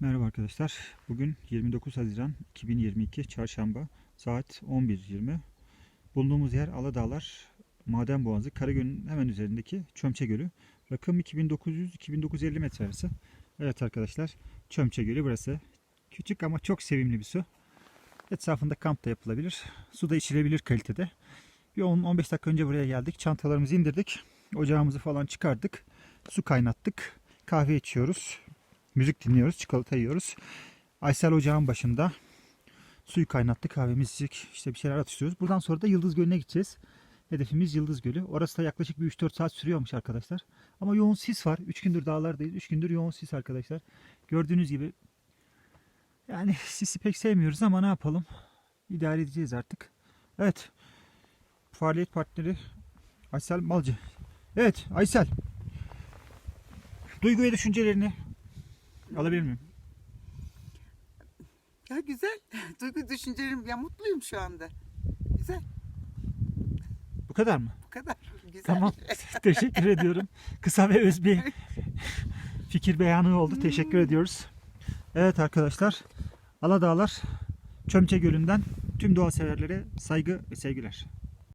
Merhaba arkadaşlar. Bugün 29 Haziran 2022 Çarşamba saat 11.20. Bulunduğumuz yer Aladağlar Maden Boğazı Karagöl'ün hemen üzerindeki Çömçe Gölü. Rakım 2900-2950 metre arası. Evet arkadaşlar Çömçe Gölü burası. Küçük ama çok sevimli bir su. Etrafında kamp da yapılabilir. Su da içilebilir kalitede. Bir 10-15 dakika önce buraya geldik. Çantalarımızı indirdik. Ocağımızı falan çıkardık. Su kaynattık. Kahve içiyoruz. Müzik dinliyoruz, çikolata yiyoruz. Aysel ocağın başında suyu kaynattık, kahvemizi içtik, işte bir şeyler atıştırıyoruz. Buradan sonra da Yıldız Gölü'ne gideceğiz. Hedefimiz Yıldız Gölü. Orası da yaklaşık bir 3-4 saat sürüyormuş arkadaşlar. Ama yoğun sis var. 3 gündür dağlardayız. 3 gündür yoğun sis arkadaşlar. Gördüğünüz gibi yani sisi pek sevmiyoruz ama ne yapalım? İdare edeceğiz artık. Evet. Faaliyet partneri Aysel Malcı. Evet Aysel. Duygu ve düşüncelerini alabilir miyim? Ya güzel. Duygu düşüncelerim ya mutluyum şu anda. Güzel. Bu kadar mı? Bu kadar. Güzel. Tamam. Teşekkür ediyorum. Kısa ve öz bir fikir beyanı oldu. Teşekkür ediyoruz. Evet arkadaşlar. Aladağlar Çömçe Gölü'nden tüm doğa severlere saygı ve sevgiler.